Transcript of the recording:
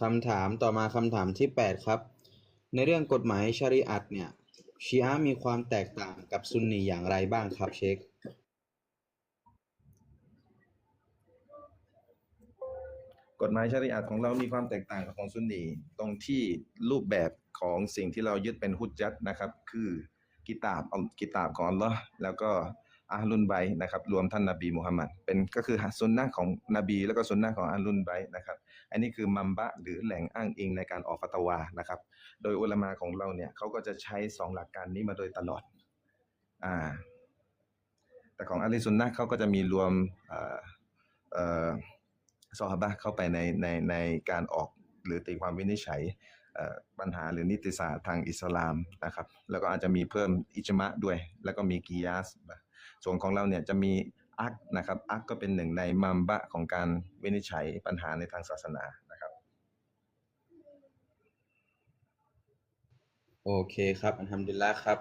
คำถามต่อมาคำถามที่แปดครับ ในเรื่องกฎหมายชรีอะห์เนี่ยชีอะมีความแตกต่างกับซุนนีอย่างไรบ้างครับเชคกฎหมายชรีอะห์ของเรามีความแตกต่างกับของซุนนีตรงที่รูปแบบของสิ่งที่เรายึดเป็นฮุจจัตนะครับ คือกิตาบอัลกิตาบของอัลลอฮ์แล้วก็ อาลุนไบนะครับรวมท่านนบีมุฮัมมัดเป็นก็คือสุนนะของนบี แล้วก็สุนนะของอาลุนไบนะครับอันนี้คือมัมบะหรือแหล่งอ้างอิงในการออกฟัตวานะครับโดยอุลามาของเราเนี่ยเขาก็จะใช้สองหลักการนี้มาโดยตลอดอ่าแต่ของอะลิซุนนะเขาก็จะมีรวมเอ่อเอ่อซอฮาบะเข้าไปในในในการออกหรือตีความวินิจฉัยปัญหาหรือนิติศาสตร์ทางอิสลามนะครับ แล้วก็อาจจะมีเพิ่มอิจมะด้วย แล้วก็มีกิยาสนะ ส่วนของเราเนี่ยจะมีอักนะครับอักก็เป็นหนึ่งในมัมบะของการวินิจฉัยปัญหาในทางศาสนานะครับ โอเคครับอันทำดุลิลละห์ครับ